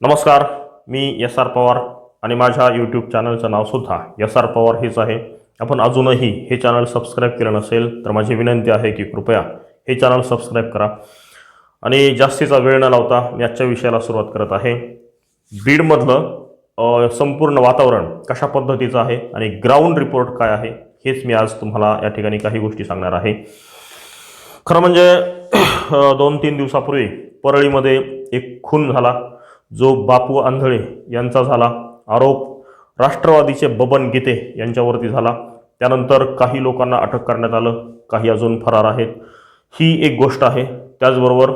नमस्कार मी S R Pawar आणि माझ्या यूट्यूब चॅनलचं नावसुद्धा एस आर पवार हेच आहे. आपण अजूनही हे चॅनल सबस्क्राईब केलं नसेल तर माझी विनंती आहे की कृपया हे चॅनल सबस्क्राईब करा. आणि जास्तीचा वेळ न लावता मी आजच्या विषयाला सुरुवात करत आहे. बीडमधलं संपूर्ण वातावरण कशा पद्धतीचं आहे आणि ग्राउंड रिपोर्ट काय आहे हेच मी आज तुम्हाला या ठिकाणी काही गोष्टी सांगणार आहे. खरं म्हणजे दोन तीन दिवसापूर्वी परळीमध्ये एक खून झाला. जो बापू आंधळे यांचा झाला आरोप राष्ट्रवादीचे बबन गीते यांच्यावरती झाला. त्यानंतर काही लोकांना अटक करण्यात आलं काही अजून फरार आहेत. ही एक गोष्ट आहे. त्याचबरोबर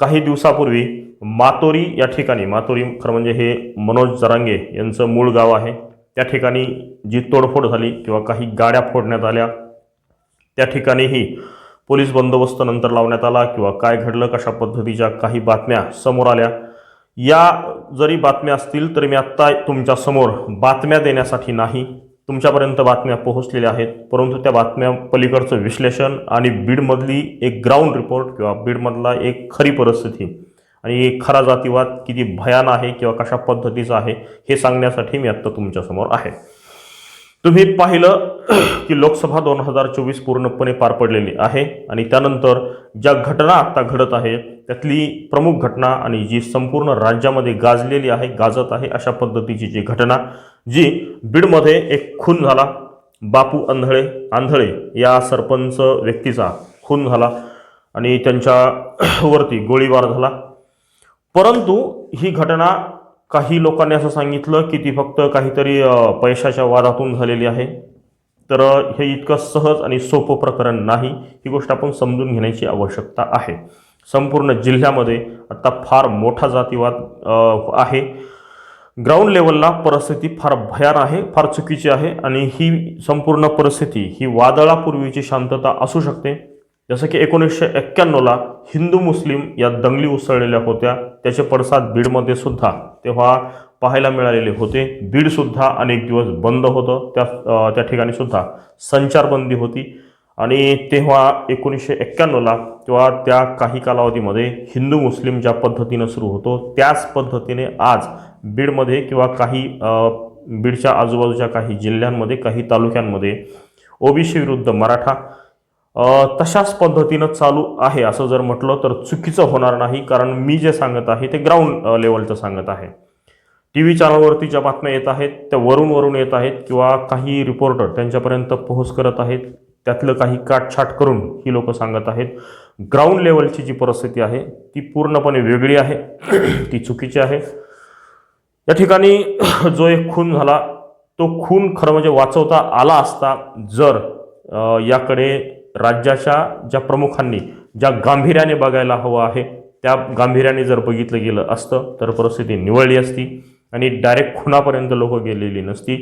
काही दिवसापूर्वी मातोरी या ठिकाणी मातोरी खरं म्हणजे हे मनोज जरांगे यांचं मूळ गाव आहे. त्या ठिकाणी जी तोडफोड झाली किंवा काही गाड्या फोडण्यात आल्या त्या ठिकाणीही पोलीस बंदोबस्त नंतर लावण्यात आला किंवा काय घडलं कशा पद्धतीच्या काही बातम्या समोर आल्या या जरी बातम्या असतील तरी मी आत्ता तुमच्यासमोर बातम्या देण्यासाठी नाही. तुमच्यापर्यंत बातम्या पोहोचलेल्या आहेत. परंतु त्या बातम्या पलीकडचं विश्लेषण आणि बीडमधली एक ग्राउंड रिपोर्ट किंवा बीडमधला एक खरी परिस्थिती आणि खरा जातीवाद किती भयान आहे किंवा कशा पद्धतीचा आहे हे सांगण्यासाठी मी आत्ता तुमच्यासमोर आहे. तुम्ही पाहिलं की लोकसभा दोन हजार चोवीस पूर्णपणे पार पडलेली आहे आणि त्यानंतर ज्या घटना आत्ता घडत आहे त्यातली प्रमुख घटना आणि जी संपूर्ण राज्यामध्ये गाजलेली आहे गाजत आहे अशा पद्धतीची जी घटना जी बीडमध्ये एक खून झाला बापू आंधळे आंधळे या सरपंच व्यक्तीचा खून झाला आणि त्यांच्यावरती गोळीबार झाला. परंतु ही घटना काही लोकांनी असं सांगितलं की ती फक्त काहीतरी पैशाच्या वादातून झालेली आहे. तर हे इतकं सहज आणि सोपं प्रकरण नाही. ही गोष्ट आपण समजून घेण्याची आवश्यकता आहे. संपूर्ण जिल्ह्यामध्ये आता फार मोठा जातीवाद आहे. ग्राउंड लेवलला परिस्थिती फार भयान आहे फार चुकीची आहे आणि ही संपूर्ण परिस्थिती ही वादळापूर्वीची शांतता असू शकते. जसं की एकोणीसशे एक्क्याण्णवला हिंदू मुस्लिम या दंगली उसळलेल्या होत्या. त्याचे पडसाद बीडमध्ये सुद्धा तेव्हा पाहायला मिळालेले होते. बीडसुद्धा अनेक दिवस बंद होतं. त्या त्या ठिकाणी सुद्धा संचारबंदी होती. आणि तेव्हा एकोणीसशे एक्क्याण्णवला किंवा त्या काही कालावधीमध्ये हिंदू मुस्लिम ज्या पद्धतीनं सुरू होतो त्याच पद्धतीने आज बीडमध्ये किंवा काही बीडच्या आजूबाजूच्या काही जिल्ह्यांमध्ये काही तालुक्यांमध्ये ओबीसी विरुद्ध मराठा तशाच पद्धतीनं चालू आहे असं जर म्हटलं तर चुकीचं होणार नाही कारण मी जे सांगत आहे ते ग्राउंड लेवलचं सांगत आहे. टी व्ही चॅनलवरती ज्या बातम्या येत आहेत त्या वरून वरून येत आहेत किंवा काही रिपोर्टर त्यांच्यापर्यंत पोहोच करत आहेत त्यातलं काही काटछाट करून ही लोक सांगत आहेत. ग्राउंड लेवलची जी परिस्थिती आहे ती पूर्णपणे वेगळी आहे ती चुकीची आहे. या ठिकाणी जो एक खून झाला तो खून खरं म्हणजे वाचवता आला असता जर याकडे राज्याच्या ज्या प्रमुखांनी ज्या गांभीर्याने बघायला हवं आहे त्या गांभीर्याने जर बघितलं गेलं असतं तर परिस्थिती निवळली असती आणि डायरेक्ट खुनापर्यंत लोक गेलेली नसती.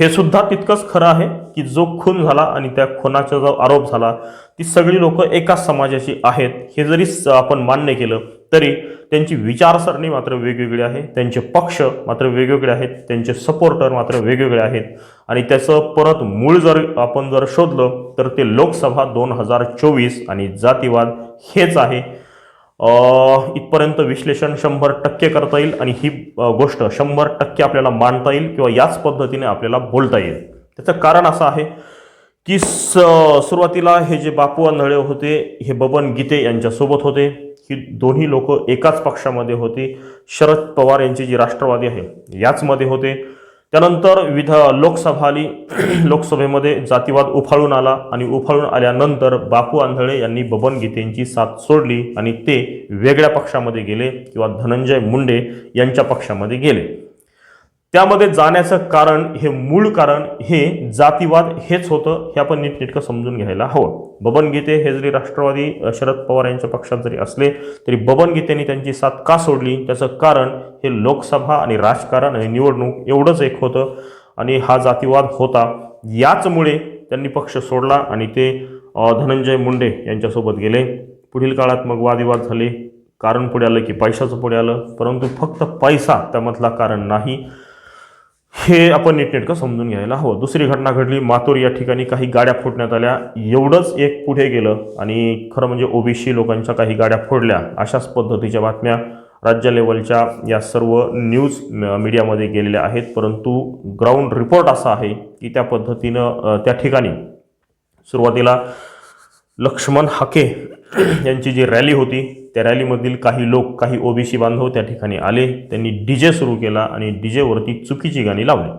हे सुद्धा तितकंच खरं आहे की जो खून झाला आणि त्या खुनाचा जो आरोप झाला ती सगळी लोक एकाच समाजाची आहेत. हे जरी स- आपण मान्य केलं तरी त्यांची विचारसरणी मात्र वेगवेगळी आहे. त्यांचे पक्ष मात्र वेगवेगळे आहेत. त्यांचे सपोर्टर मात्र वेगवेगळे आहेत. आणि त्याचं परत मूळ जर आपण जर शोधलं तर ते लोकसभा दोन हजार चोवीस आणि जातीवाद हेच आहे. इथपर्यंत विश्लेषण शंभर टक्के करता येईल आणि ही गोष्ट शंभर टक्के आपल्याला मांडता येईल किंवा याच पद्धतीने आपल्याला बोलता येईल. त्याचं कारण असं आहे की स सुरुवातीला हे जे बापू आंधळे होते हे बबन गीते यांच्यासोबत होते. ही दोन्ही लोक एकाच पक्षामध्ये होती. शरद पवार यांची जी राष्ट्रवादी आहे याचमध्ये होते. त्यानंतर विध लोकसभा आली लोकसभेमध्ये जातीवाद उफाळून आला आणि उफाळून आल्यानंतर बापू आंधळे यांनी बबन गीतेंची साथ सोडली आणि ते वेगळ्या पक्षामध्ये गेले किंवा धनंजय मुंडे यांच्या पक्षामध्ये गेले. त्यामध्ये जाण्याचं कारण हे मूळ कारण हे जातीवाद हेच होतं हे आपण नीटनेटकं समजून घ्यायला हवं. बबन गीते हे जरी राष्ट्रवादी शरद पवार यांच्या पक्षात जरी असले तरी बबन गीतेने त्यांची साथ का सोडली? त्याचं कारण हे लोकसभा आणि राजकारण आणि निवडणूक एवढंच एक होतं. आणि हा जातीवाद होता. याचमुळे त्यांनी पक्ष सोडला आणि ते धनंजय मुंडे यांच्यासोबत गेले. पुढील काळात मग वादविवाद झाले. कारण पुढे आलं की पैशाचं पुढे आलं. परंतु फक्त पैसा त्यामधला कारण नाही. हे आपण नीटनेटकं समजून घ्यायला हवं. दुसरी घटना घडली. मातूर या ठिकाणी काही गाड्या फोडण्यात आल्या. एवढंच एक पुढे गेलं आणि खरं म्हणजे ओबीसी लोकांच्या काही गाड्या फोडल्या. अशाच पद्धतीच्या बातम्या राज्य लेवलच्या या सर्व न्यूज मीडियामध्ये गेलेल्या आहेत. परंतु ग्राउंड रिपोर्ट असा आहे की त्या पद्धतीनं त्या ठिकाणी सुरुवातीला लक्ष्मण हाके यांची जी रॅली होती त्या रॅलीमधील काही लोक काही ओबीसी बांधव त्या ठिकाणी आले. त्यांनी डी जे सुरू केला आणि डी जेवरती चुकीची गाणी लावली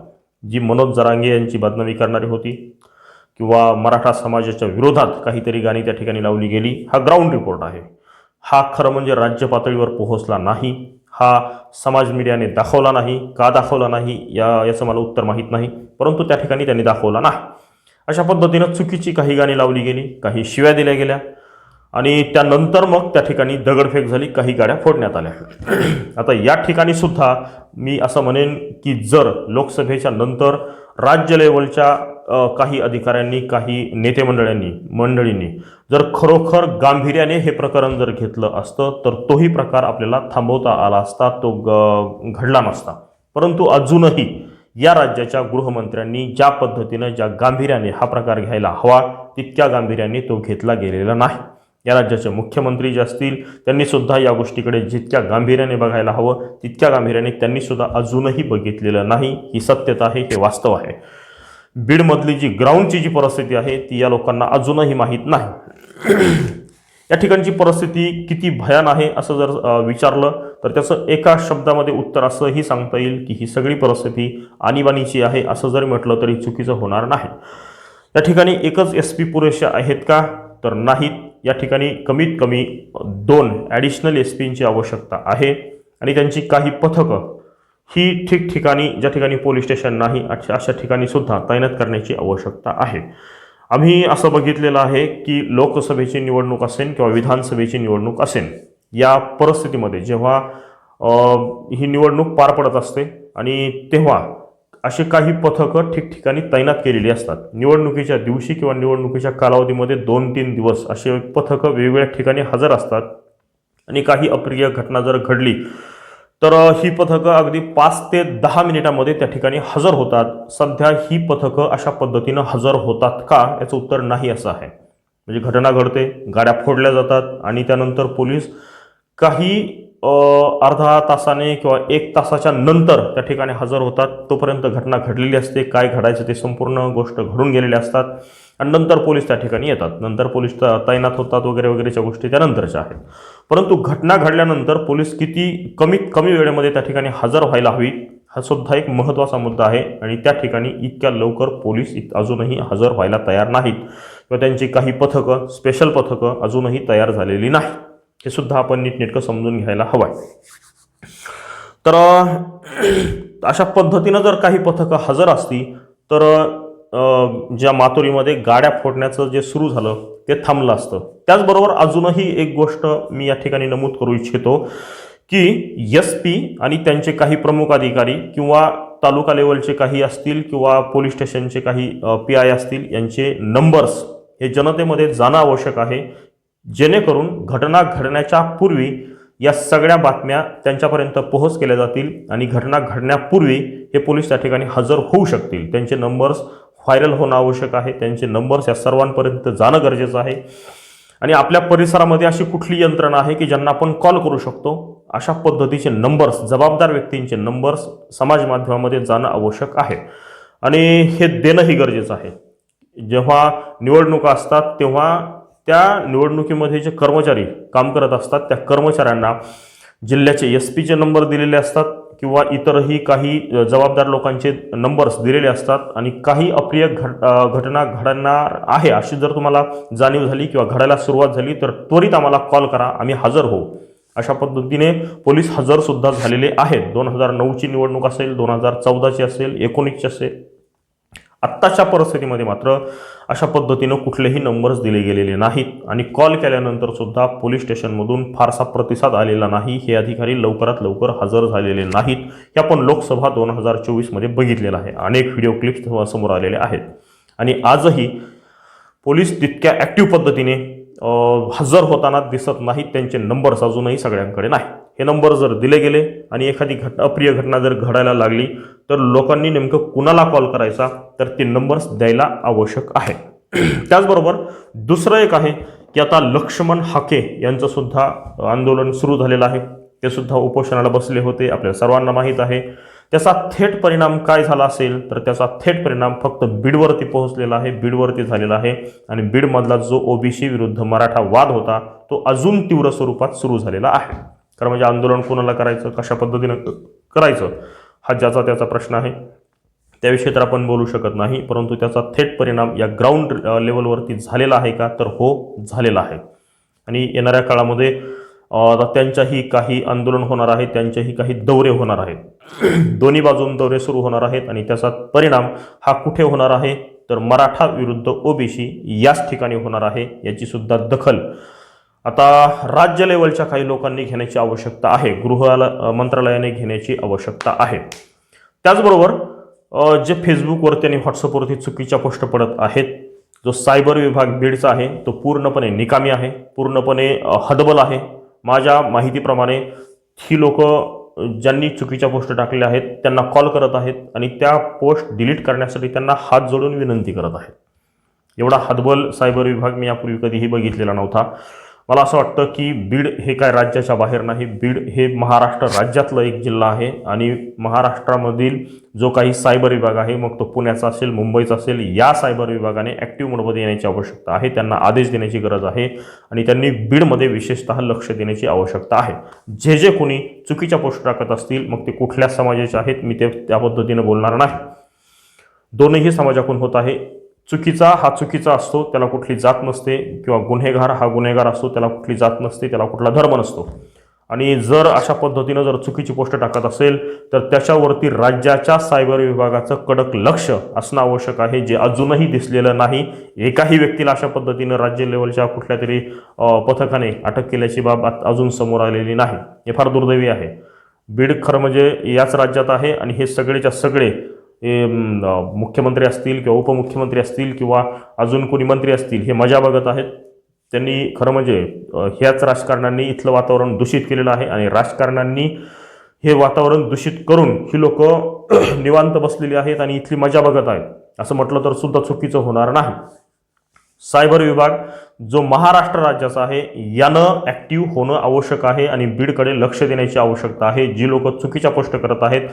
जी मनोज जरांगे यांची बदनामी करणारी होती किंवा मराठा समाजाच्या विरोधात काहीतरी गाणी त्या ठिकाणी लावली गेली. हा ग्राउंड रिपोर्ट आहे. हा खरं म्हणजे राज्य पातळीवर पोहोचला नाही. हा समाज मीडियाने दाखवला नाही. का दाखवला नाही या याचं मला उत्तर माहीत नाही. परंतु त्या ठिकाणी त्यांनी दाखवला नाही. अशा पद्धतीनं चुकीची काही गाणी लावली गेली काही शिव्या दिल्या गेल्या. आणि त्यानंतर मग त्या ठिकाणी दगडफेक झाली काही गाड्या फोडण्यात आल्या. आता या ठिकाणी सुद्धा मी असं म्हणेन की जर लोकसभेच्या नंतर राज्य लेवलच्या काही अधिकाऱ्यांनी काही नेते मंडळांनी मंडळींनी जर खरोखर गांभीर्याने हे प्रकरण जर घेतलं असतं तर तोही प्रकार आपल्याला थांबवता आला असता तो ग घडला नसता. परंतु अजूनही या राज्याच्या गृहमंत्र्यांनी ज्या पद्धतीनं ज्या गांभीर्याने हा प्रकार घ्यायला हवा तितक्या गांभीर्याने तो घेतला गेलेला नाही. या राज्याचे मुख्यमंत्री जे असतील त्यांनीसुद्धा या गोष्टीकडे जितक्या गांभीर्याने बघायला हवं तितक्या गांभीर्याने त्यांनीसुद्धा अजूनही बघितलेलं नाही. ही सत्यता आहे हे वास्तव आहे. बीडमधली जी ग्राउंडची जी परिस्थिती आहे ती या लोकांना अजूनही माहीत नाही. या ठिकाणची परिस्थिती किती भयान आहे असं जर विचारलं तर त्याचं एका शब्दामध्ये उत्तर असंही सांगता येईल की ही सगळी परिस्थिती आणीबाणीची आहे असं जरी म्हटलं तरी चुकीचं होणार नाही. या ठिकाणी एकच एस पी पुरेशा आहेत का? तर नाहीत. या ठिकाणी कमीत कमी दोन ॲडिशनल एस पींची आवश्यकता आहे. आणि त्यांची काही पथकं ही ठिकठिकाणी ज्या ठिकाणी पोलीस स्टेशन नाही अशा अशा ठिकाणी सुद्धा तैनात करण्याची आवश्यकता आहे. आम्ही असं बघितलेलं आहे की लोकसभेची निवडणूक असेल किंवा विधानसभेची निवडणूक असेल या परिस्थितीमध्ये जेव्हा ही निवडणूक पार पडत असते आणि तेव्हा असे काही पथकं ठिकठिकाणी तैनात केलेली असतात. निवडणुकीच्या दिवशी किंवा निवडणुकीच्या कालावधीमध्ये दोन तीन दिवस असे पथकं वेगवेगळ्या ठिकाणी हजर असतात. आणि काही अप्रिय घटना जर घडली तर ही पथकं अगदी पाच ते दहा मिनिटामध्ये त्या ठिकाणी हजर होतात. सध्या ही पथकं अशा पद्धतीनं हजर होतात का याचं उत्तर नाही असं आहे. म्हणजे घटना घडते गाड्या फोडल्या जातात आणि त्यानंतर पोलीस काही अर्धा तासाने किंवा एक तासाच्या नंतर त्या ठिकाणी हजर होतात. तोपर्यंत घटना घडलेली असते. काय घडायचं ते संपूर्ण गोष्ट घडून गेलेल्या असतात. आणि नंतर पोलीस त्या ठिकाणी येतात. नंतर पोलीस तैनात होतात वगैरे वगैरेच्या गोष्टी त्यानंतरच्या आहेत. परंतु घटना घडल्यानंतर पोलीस किती कमीत कमी वेळेमध्ये त्या ठिकाणी हजर व्हायला हवी हा सुद्धा एक महत्त्वाचा मुद्दा आहे. आणि त्या ठिकाणी इतक्या लवकर पोलीस अजूनही हजर व्हायला तयार नाहीत. किंवा त्यांची काही पथकं स्पेशल पथकं अजूनही तयार झालेली नाहीत. हे सुद्धा आपण नीटनेटकं समजून घ्यायला हवं आहे तर अशा पद्धतीनं जर काही पथकं हजर असती तर ज्या मातोरीमध्ये गाड्या फोडण्याचं जे सुरू झालं ते थांबलं असतं. त्याचबरोबर अजूनही एक गोष्ट मी या ठिकाणी नमूद करू इच्छितो की एस पी आणि त्यांचे काही प्रमुख अधिकारी किंवा तालुका लेवलचे काही असतील किंवा पोलीस स्टेशनचे काही पी आय असतील यांचे नंबर्स हे जनतेमध्ये जाणं आवश्यक आहे. जेणेकरून घटना घडण्याच्या पूर्वी या सगळ्या बातम्या त्यांच्यापर्यंत पोहोच केल्या जातील आणि घटना घडण्यापूर्वी हे पोलीस त्या ठिकाणी हजर होऊ शकतील. त्यांचे नंबर्स व्हायरल होणं आवश्यक आहे. त्यांचे नंबर्स या सर्वांपर्यंत जाणं गरजेचं आहे. आणि आपल्या परिसरामध्ये अशी कुठली यंत्रणा आहे की ज्यांना आपण कॉल करू शकतो? अशा पद्धतीचे नंबर्स जबाबदार व्यक्तींचे नंबर्स समाज माध्यमामध्ये जाणं आवश्यक आहे. आणि हे देणंही गरजेचं आहे. जेव्हा निवडणुका असतात तेव्हा त्या निवडणुकीमध्ये जे कर्मचारी काम करत असतात त्या कर्मचाऱ्यांना जिल्ह्याचे एस पीचे नंबर दिलेले असतात किंवा इतरही काही जबाबदार लोकांचे नंबर्स दिलेले असतात आणि काही अप्रिय घट घटना घडणार आहे अशी जर तुम्हाला जाणीव झाली किंवा घडायला सुरुवात झाली तर त्वरित आम्हाला कॉल करा. आम्ही हजर होऊ. अशा पद्धतीने पोलीस हजरसुद्धा झालेले आहेत. दोन हजार नऊची निवडणूक असेल दोन हजार चौदाची असेल एकोणीसची असेल. आत्ताच्या परिस्थितीमध्ये मात्र अशा पद्धतीनं कुठलेही नंबर्स दिले गेलेले नाहीत. आणि कॉल केल्यानंतर सुद्धा पोलीस स्टेशनमधून फारसा प्रतिसाद आलेला नाही. हे अधिकारी लवकरात लवकर हजर झालेले नाहीत. हे आपण लोकसभा दोन हजार चोवीसमध्ये बघितलेलं आहे. अनेक व्हिडिओ क्लिप्स समोर आलेले आहेत. आणि आजही पोलीस तितक्या ॲक्टिव्ह पद्धतीने हजर होताना दिसत नाहीत. त्यांचे नंबर्स अजूनही सगळ्यांकडे नाही. हे नंबर जर दिले गेले आणि एखादी घट अप्रिय घटना जर घडायला लागली तर लोकांनी नेमकं कुणाला कॉल करायचा? तर ते नंबर्स द्यायला आवश्यक आहे. त्याचबरोबर दुसरं एक आहे की आता लक्ष्मण हाके यांचं सुद्धा आंदोलन सुरू झालेलं आहे. ते सुद्धा उपोषणाला बसले होते. आपल्या सर्वांना माहीत आहे. त्याचा थेट परिणाम काय झाला असेल? तर त्याचा थेट परिणाम फक्त बीडवरती पोहोचलेला आहे. बीडवरती झालेला आहे. आणि बीडमधला जो ओबीसी विरुद्ध मराठा वाद होता तो अजून तीव्र स्वरूपात सुरू झालेला आहे. खरं म्हणजे आंदोलन कोणाला करायचं कशा पद्धतीनं करायचं हा ज्याचा त्याचा प्रश्न आहे. त्याविषयी तर आपण बोलू शकत नाही परंतु त्याचा थेट परिणाम या ग्राउंड लेवलवरती झालेला आहे का? तर हो झालेला आहे. आणि येणाऱ्या काळामध्ये त्यांच्याही काही आंदोलन होणार आहे त्यांच्याही काही दौरे होणार आहेत. दोन्ही बाजून दौरे सुरू होणार आहेत आणि त्याचा परिणाम हा कुठे होणार आहे? तर मराठा विरुद्ध ओबीसी याच ठिकाणी होणार आहे याची सुद्धा दखल आता राज्य लेवलच्या काही लोकांनी घेण्याची आवश्यकता आहे. गृह मंत्रालयाने घेण्याची आवश्यकता आहे. त्याचबरोबर जे फेसबुकवरती आणि व्हॉट्सअपवरती चुकीच्या पोस्ट पडत आहेत जो सायबर विभाग बीडचा आहे तो पूर्णपणे निकामी आहे पूर्णपणे हदबल आहे. माझ्या माहितीप्रमाणे ही लोक ज्यांनी चुकीच्या पोस्ट टाकलेल्या आहेत त्यांना कॉल करत आहेत आणि त्या पोस्ट डिलीट करण्यासाठी त्यांना हात जोडून विनंती करत आहेत. एवढा हदबल सायबर विभाग मी यापूर्वी कधीही बघितलेला नव्हता. मला असं वाटतं की बीड हे काय राज्याच्या बाहेर नाही. बीड हे महाराष्ट्र राज्यातलं एक जिल्हा आहे आणि महाराष्ट्रामधील जो काही सायबर विभाग आहे मग तो पुण्याचा असेल मुंबईचा असेल या सायबर विभागाने ॲक्टिव्ह मोडमध्ये येण्याची आवश्यकता आहे. त्यांना आदेश देण्याची गरज आहे आणि त्यांनी बीडमध्ये विशेषतः लक्ष देण्याची आवश्यकता आहे. जे जे कोणी चुकीच्या पोस्ट टाकत असतील मग ते कुठल्या समाजाचे आहेत मी ते त्या पद्धतीनं बोलणार नाही. दोनही समाजाकडून होत आहे. चुकीचा हा चुकीचा असतो त्याला कुठली जात नसते किंवा गुन्हेगार हा गुन्हेगार असतो त्याला कुठली जात नसते त्याला कुठला धर्म नसतो. आणि जर अशा पद्धतीनं जर चुकीची पोस्ट टाकत असेल तर त्याच्यावरती राज्याच्या सायबर विभागाचं कडक लक्ष असणं आवश्यक आहे जे अजूनही दिसलेलं नाही. एकाही व्यक्तीला अशा पद्धतीनं राज्य लेवलच्या कुठल्या तरी पथकाने अटक केल्याची बाब अजून समोर आलेली नाही. हे फार दुर्दैवी आहे. बीड खरं म्हणजे याच राज्यात आहे आणि हे सगळेच्या सगळे मुख्यमंत्री असतील किंवा उपमुख्यमंत्री असतील किंवा अजून कोणी मंत्री असतील हे मजा बघत आहेत. त्यांनी खरं म्हणजे ह्याच राजकारण्यांनी इथलं वातावरण दूषित केलेलं आहे आणि राजकारण्यांनी हे वातावरण दूषित करून ही लोक निवांत बसलेली आहेत आणि इथली मजा बघत आहेत. असं म्हटलं तर सुद्धा चुकीचं होणार नाही. सायबर विभाग जो महाराष्ट्र राज्याचा आहे यानं ॲक्टिव्ह होणं आवश्यक आहे आणि बीडकडे लक्ष देण्याची आवश्यकता आहे. जी लोक चुकीच्या पोस्ट करत आहेत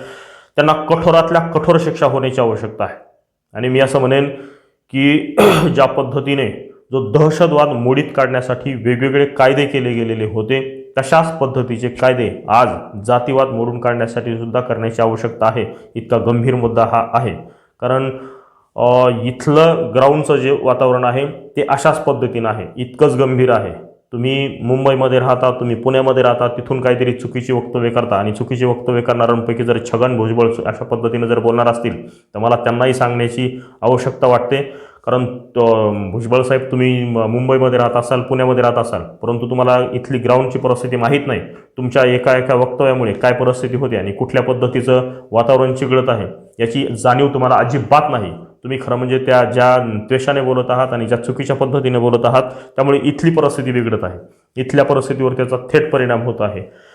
त्यांना कठोरातल्या कठोर शिक्षा होण्याची आवश्यकता आहे. आणि मी असं म्हणेन की ज्या पद्धतीने जो दहशतवाद मोडीत काढण्यासाठी वेगवेगळे कायदे केले गेलेले होते तशाच पद्धतीचे कायदे आज जातीवाद मोडून काढण्यासाठी सुद्धा करण्याची आवश्यकता आहे इतका गंभीर मुद्दा हा आहे. कारण इथलं ग्राउंडचं जे वातावरण आहे ते अशाच पद्धतीनं आहे इतकंच गंभीर आहे. तुम्ही मुंबईमध्ये राहता तुम्ही पुण्यामध्ये राहता तिथून काहीतरी चुकीची वक्तव्य करता आणि चुकीची वक्तव्य करणाऱ्यांपैकी जर छगन भुजबळ अशा पद्धतीने जर बोलणार असतील तर मला त्यांनाही सांगण्याची आवश्यकता वाटते. कारण तो- भुजबळ साहेब तुम्ही म- मुंबईमध्ये राहत असाल पुण्यामध्ये राहत असाल परंतु तुम्हाला इथली ग्राउंडची परिस्थिती माहीत नाही. तुमच्या एका एका वक्तव्यामुळे काय परिस्थिती होते आणि कुठल्या पद्धतीचं वातावरण चिघळत आहे याची जाणीव तुम्हाला अजिबात नाही. तुम्ही खरं म्हणजे त्या ज्या द्वेषाने बोलत आहात आणि ज्या चुकीच्या पद्धतीने बोलत आहात त्यामुळे इथली परिस्थिती बिघडत आहे. इथल्या परिस्थितीवर त्याचा थेट परिणाम होत आहे.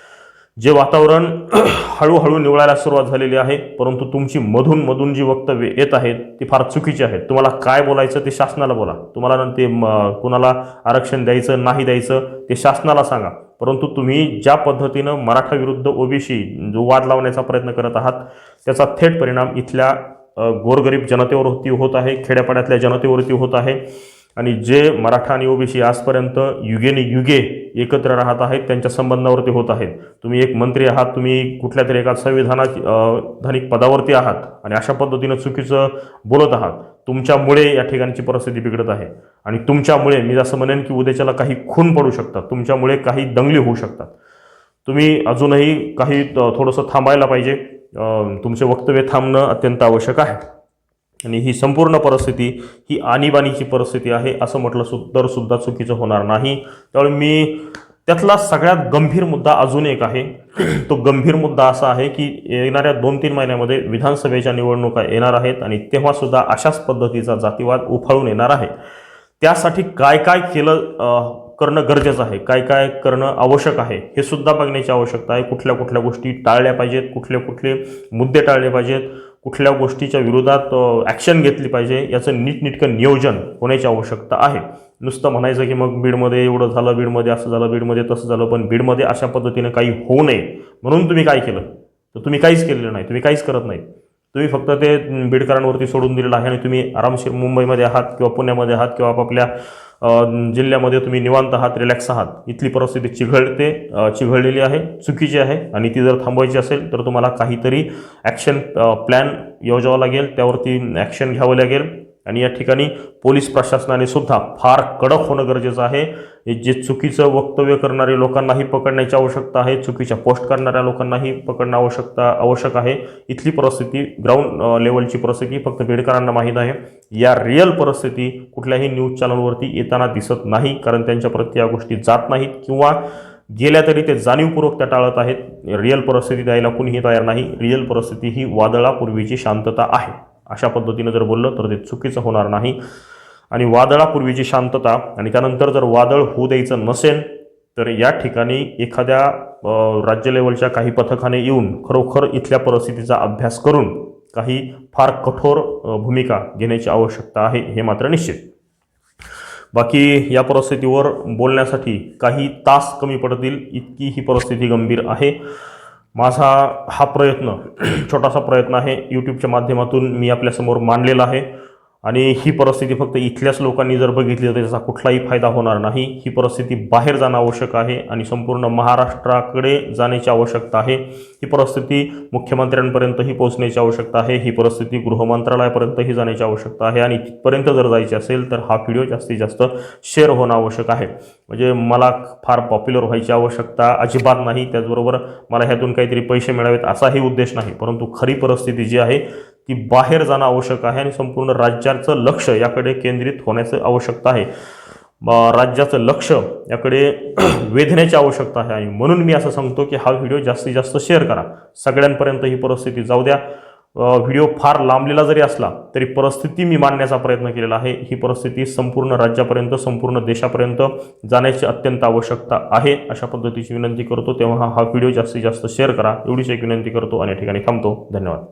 जे वातावरण हळूहळू निवळायला सुरुवात झालेली आहे परंतु तुमची मधून मधून जी वक्तव्य येत आहेत ती फार चुकीची आहेत. तुम्हाला काय बोलायचं ते शासनाला बोला. तुम्हाला न ते म, कुणाला आरक्षण द्यायचं नाही द्यायचं ते शासनाला सांगा. परंतु तुम्ही ज्या पद्धतीनं मराठा विरुद्ध ओबीसी जो वाद लावण्याचा प्रयत्न करत आहात त्याचा थेट परिणाम इथल्या गोरगरीब जनतेवरती होत आहे खेड्यापाड्यातल्या जनतेवरती होत आहे. आणि जे मराठा आणि ओबीसी आजपर्यंत युगेने युगे एकत्र राहत आहेत त्यांच्या संबंधावरती होत आहेत. तुम्ही एक मंत्री आहात तुम्ही कुठल्या तरी एका संविधानाधिक पदावरती आहात आणि अशा पद्धतीनं चुकीचं बोलत आहात. तुमच्यामुळे या ठिकाणची परिस्थिती बिघडत आहे. आणि तुमच्यामुळे मी असं म्हणेन की उद्याच्याला काही खून पडू शकतात. तुमच्यामुळे काही दंगली होऊ शकतात. तुम्ही अजूनही काही थोडंसं थांबायला पाहिजे. तुमचे वक्तव्य थांबणं अत्यंत आवश्यक आहे. आणि ही संपूर्ण परिस्थिती ही आणीबाणीची परिस्थिती आहे असं म्हटलं सु तर सुद्धा चुकीचं होणार नाही. त्यामुळे मी त्यातला सगळ्यात गंभीर मुद्दा अजून एक आहे. तो गंभीर मुद्दा असा आहे की येणाऱ्या दोन तीन महिन्यामध्ये विधानसभेच्या निवडणुका येणार आहेत आणि तेव्हासुद्धा अशाच पद्धतीचा जातीवाद उफाळून येणार आहे. त्यासाठी काय काय केलं करणं गरजेचं आहे? काय काय करणं आवश्यक आहे? हे सुद्धा बघण्याची आवश्यकता आहे. कुठल्या कुठल्या गोष्टी टाळल्या पाहिजेत कुठले कुठले मुद्दे टाळले पाहिजेत. कुठल्या गोष्टीच्या विरोधात ॲक्शन घेतली पाहिजे याचं नीटनेटकं नियोजन होण्याची आवश्यकता आहे. नुसतं म्हणायचं की मग बीडमध्ये एवढं झालं बीडमध्ये असं झालं बीडमध्ये तसं झालं पण बीडमध्ये अशा पद्धतीनं काही होऊ नये. म्हणून तुम्ही काय केलं? तर तुम्ही काहीच केलेलं नाही तुम्ही काहीच करत नाही. तुम्ही फक्त ते बीडकरांवरती सोडून दिलेलं आहे आणि तुम्ही आरामशीर मुंबईमध्ये आहात किंवा पुण्यामध्ये आहात किंवा आपापल्या जिल्ह्यामध्ये तुम्ही निवांत आहात रिलॅक्स आहात. इथली परिस्थिती चिघळते चिघळलेली आहे चुकीची आहे आणि ती जर थांबवायची असेल तर तुम्हाला काहीतरी ॲक्शन प्लॅन योजावं लागेल. त्यावरती ॲक्शन घ्यावं लागेल. आणि या ठिकाणी पोलीस प्रशासनाने सुद्धा फार कडक होणं गरजेचं आहे. जे चुकीचं वक्तव्य करणारे लोकांनाही पकडण्याची आवश्यकता आहे चुकीच्या पोस्ट करणाऱ्या लोकांनाही पकडणं आवश्यकता आवश्यक आहे. इथली परिस्थिती ग्राउंड लेवलची परिस्थिती फक्त बेडकरांना माहीत आहे. या रिअल परिस्थिती कुठल्याही न्यूज चॅनलवरती येताना दिसत नाही कारण त्यांच्याप्रती या गोष्टी जात नाहीत किंवा गेल्या तरी ते जाणीवपूर्वक त्या टाळत आहेत. रिअल परिस्थिती द्यायला कुणीही तयार नाही. रिअल परिस्थिती ही वादळापूर्वीची शांतता आहे. अशा पद्धतीनं जर बोललं तर ते चुकीचं होणार नाही. आणि वादळापूर्वीची शांतता आणि त्यानंतर जर वादळ होऊ द्यायचं नसेल तर या ठिकाणी एखाद्या राज्य लेवलच्या काही पथकाने येऊन खरोखर इथल्या परिस्थितीचा अभ्यास करून काही फार कठोर भूमिका घेण्याची आवश्यकता आहे हे मात्र निश्चित. बाकी या परिस्थितीवर बोलण्यासाठी काही तास कमी पडतील इतकी ही परिस्थिती गंभीर आहे. माझा हा प्रयत्न छोटासा प्रयत्न आहे. यूट्यूबच्या माध्यमातून मी आपल्यासमोर मांडलेला आहे. आणि ही परिस्थिती फक्त इथल्याच लोकांनी जर बघितली तर त्याचा कुठलाही फायदा होणार नाही. ही परिस्थिती बाहेर जाणं आवश्यक आहे आणि संपूर्ण महाराष्ट्राकडे जाण्याची आवश्यकता आहे. ही परिस्थिती मुख्यमंत्र्यांपर्यंतही पोहोचण्याची आवश्यकता आहे. ही परिस्थिती गृहमंत्रालयापर्यंतही जाण्याची आवश्यकता आहे. आणि तिथपर्यंत जर जायची असेल तर हा व्हिडिओ जास्तीत जास्त शेअर होणं आवश्यक आहे. म्हणजे मला फार पॉप्युलर व्हायची आवश्यकता अजिबात नाही. त्याचबरोबर मला ह्यातून काहीतरी पैसे मिळावेत असाही उद्देश नाही. परंतु खरी परिस्थिती जी आहे ती बाहेर जाणं आवश्यक आहे आणि संपूर्ण राज्याचं लक्ष याकडे केंद्रित होण्याचं आवश्यकता आहे. राज्याचं लक्ष याकडे वेधण्याची आवश्यकता आहे. आणि म्हणून मी असं सांगतो की हा व्हिडिओ जास्तीत जास्त शेअर करा. सगळ्यांपर्यंत ही परिस्थिती जाऊ द्या. व्हिडिओ फार लांबलेला जरी असला तरी परिस्थिती मी मांडण्याचा प्रयत्न केलेला आहे. ही परिस्थिती संपूर्ण राज्यापर्यंत संपूर्ण देशापर्यंत जाण्याची अत्यंत आवश्यकता आहे. अशा पद्धतीची विनंती करतो. तेव्हा हा व्हिडिओ जास्तीत जास्त शेअर करा. एवढीच एक विनंती करतो. आणि या ठिकाणी थांबतो. धन्यवाद.